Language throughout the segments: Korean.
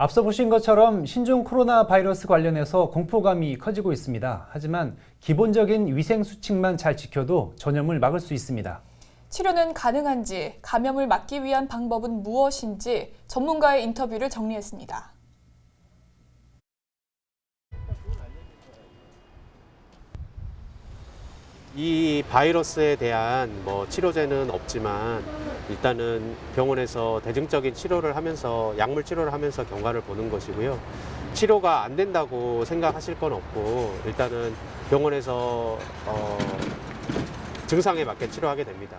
앞서 보신 것처럼 신종 코로나 바이러스 관련해서 공포감이 커지고 있습니다. 하지만 기본적인 위생 수칙만 잘 지켜도 전염을 막을 수 있습니다. 치료는 가능한지, 감염을 막기 위한 방법은 무엇인지 전문가의 인터뷰를 정리했습니다. 이 바이러스에 대한 뭐 치료제는 없지만 일단은 병원에서 대증적인 치료를 하면서 약물 치료를 하면서 경과를 보는 것이고요. 치료가 안 된다고 생각하실 건 없고 일단은 병원에서 어, 증상에 맞게 치료하게 됩니다.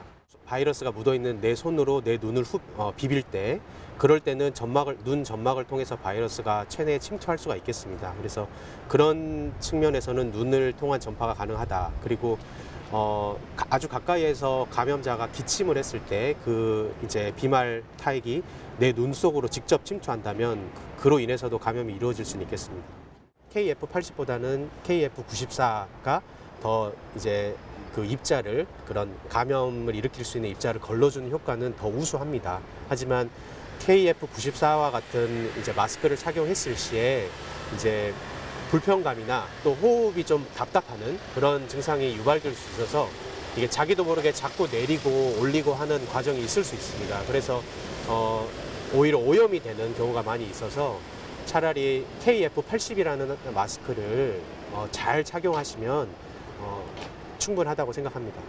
바이러스가 묻어 있는 내 손으로 내 눈을 후, 어, 비빌 때 그럴 때는 점막을 눈 점막을 통해서 바이러스가 체내에 침투할 수가 있겠습니다. 그래서 그런 측면에서는 눈을 통한 전파가 가능하다. 그리고 어, 가- 아주 가까이에서 감염자가 기침을 했을 때 그 이제 비말 타액이 내 눈 속으로 직접 침투한다면 그- 그로 인해서도 감염이 이루어질 수는 있겠습니다. KF80보다는 KF94가 더 이제 그 입자를 그런 감염을 일으킬 수 있는 입자를 걸러주는 효과는 더 우수합니다. 하지만 KF94와 같은 이제 마스크를 착용했을 시에 이제 불편감이나 또 호흡이 좀 답답하는 그런 증상이 유발될 수 있어서 이게 자기도 모르게 자꾸 내리고 올리고 하는 과정이 있을 수 있습니다. 그래서 어, 오히려 오염이 되는 경우가 많이 있어서 차라리 KF80이라는 마스크를 어, 잘 착용하시면 어, 충분하다고 생각합니다.